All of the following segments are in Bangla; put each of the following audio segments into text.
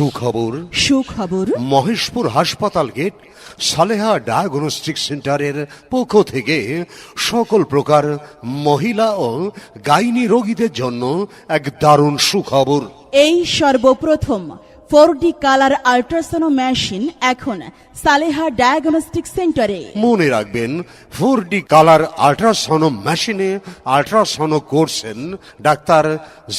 সুখবর সুখবর মহেশপুর হাসপাতাল গেট সালেহা ডায়াগনস্টিক সেন্টারের পক্ষ থেকে সকল প্রকার মহিলা ও গাইনি রোগীদের জন্য এক দারুণ সুখবর। এই সর্বপ্রথম ফোর ডি কালার আল্ট্রাসোনো মেশিন এখন সালেহা ডায়াগনস্টিক সেন্টারে। মনে রাখবেন ফোর ডি কালার আল্ট্রাসনো মেশিনে আল্ট্রাসনো করছেন doctor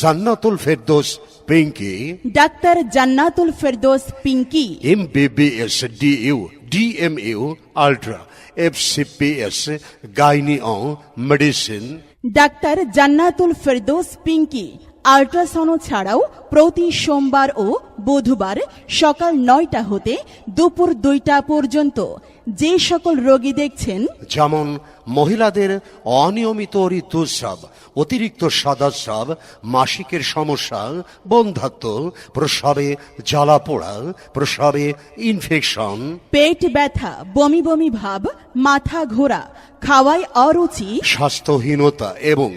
Jannatul Ferdous Pinki. Doctor Jannatul Ferdous Pinki. M BBS DU DMU ultra FCPS gynae ও medicine doctor Jannatul Ferdous Pinki. Ultrasound ছাড়াও প্রতি সোমবার ও বুধবার সকাল নয়টা হতে দুপুর দুইটা পর্যন্ত যে সকল রোগী দেখছেন যেমন মহিলাদের অনিয়মিত ঋতুস্রাব অতিরিক্ত সাদাস্রাব মাসিকের সমস্যা বন্ধাত্ম প্রসবে জ্বালা পোড়া প্রসবে ইনফেকশন পেট ব্যথা বমি বমি ভাব মাথা ঘোরা খাওয়ায় অরুচি স্বাস্থ্যহীনতা এবং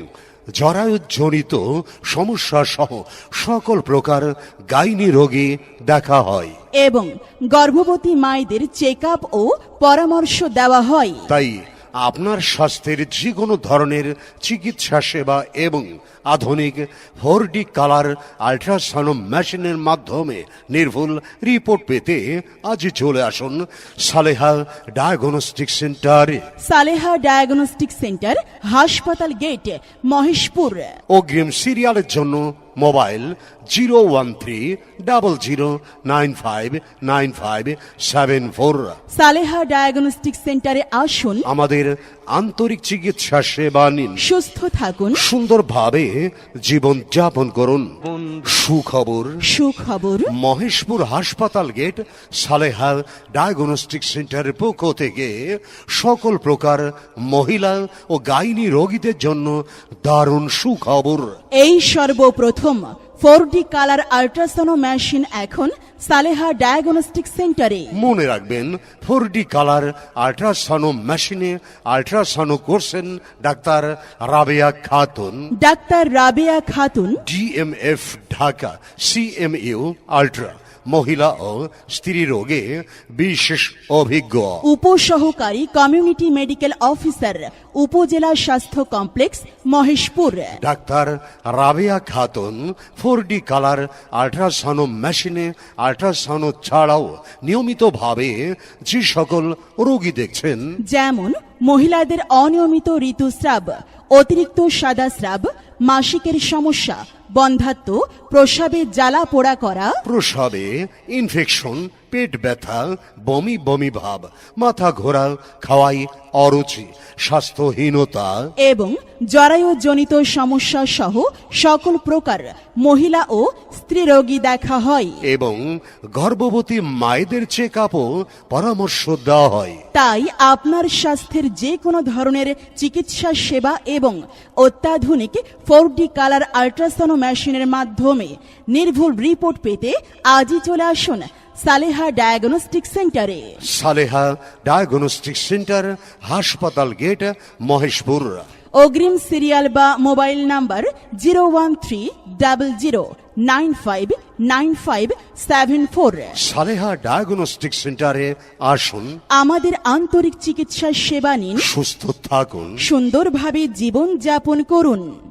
জরায়ুজনিত সমস্যা সহ সকল প্রকার গাইনি রোগে দেখা হয়। এবং গর্ভবতী মায়েদের চেক ও পরামর্শ দেওয়া হয়। তাই আপনার স্বাস্থ্যের যে কোনো ধরনের চিকিৎসা সেবা এবং আধুনিক ফোর ডি কালার আল্ট্রাসাউন্ড মেশিনের মাধ্যমে নির্ভুল রিপোর্ট পেতে আজই চলে আসুন সালেহা ডায়াগনস্টিক সেন্টারে সালেহা ডায়াগনস্টিক সেন্টার হাসপাতাল গেট মহেশপুর। অগ্রিম সিরিয়ালের জন্য mobile zero one three double zero nine five nine five seven four. Saleha diagnostic সেন্টারে আসুন। আমাদের আন্তরিক চিকিৎসা সেবা নিন। সুস্থ থাকুন। সুন্দরভাবে জীবন যাপন করুন। সুখবর। সুখবর। মহেশপুর হাসপাতাল গেট সালেহা ডায়াগনস্টিক সেন্টারের পক্ষ থেকে সকল প্রকার মহিলা ও গাইনি রোগীদের জন্য দারুণ সুখবর। এই সর্বপ্রথম four D colour ultrasound machine এখন সালেহা ডায়াগনস্টিক সেন্টারে। মনে রাখবেন ফোর ডি কালার আল্ট্রাসাউন্ড মেশিনে আল্ট্রাসাউন্ড করছেন doctor Rabeya Khatun. Doctor Rabeya Khatun. DMF Dhaka CMU ultra. মহিলা ও স্ত্রী রোগে বিশেষ অভিজ্ঞ। উপসহকারী কমিউনিটি মেডিকেল অফিসার উপজেলা স্বাস্থ্য complex Maheshpur. Doctor Rabeya Khatun four D colour ultrasound মেশিনে আল্ট্রাসাউন্ড ছাড়াও নিয়মিতভাবে যে সকল রোগী দেখছেন। যেমন মহিলাদের অনিয়মিত ঋতুস্রাব, অতিরিক্ত সাদা স্রাব মাসিকের সমস্যা, বন্ধাত্ম, প্রসাবে জ্বালা পোড়া করা। প্রসবে ইনফেকশন পেট ব্যথা বমি বমি ভাব মাথা ঘোরা খাওয়াই অরুচি স্বাস্থ্যহীনতা এবং জরায়ুজনিত সমস্যা সহ সকল প্রকার মহিলা ও স্ত্রী রোগী দেখা হয়। এবং গর্ভবতী মায়েদের চেক আপও পরামর্শ দেওয়া হয়। তাই আপনার স্বাস্থ্যের যে কোনো ধরনের চিকিৎসা সেবা এবং অত্যাধুনিক ফোর ডি কালার আল্ট্রাসাউন্ড মেশিনের মাধ্যমে নির্ভুল রিপোর্ট পেতে আজই চলে আসুন সালেহা ডায়াগনস্টিক সেন্টারে। সালেহা ডায়াগনস্টিক সেন্টার হাসপাতাল গেট মহেশপুর। অগ্রিম সিরিয়াল বা mobile number zero one three double zero nine five nine five seven four. Saleha diagnostic সেন্টারে আসুন। আমাদের আন্তরিক চিকিৎসা সেবা নিন। সুস্থ থাকুন। সুন্দরভাবে জীবন যাপন করুন।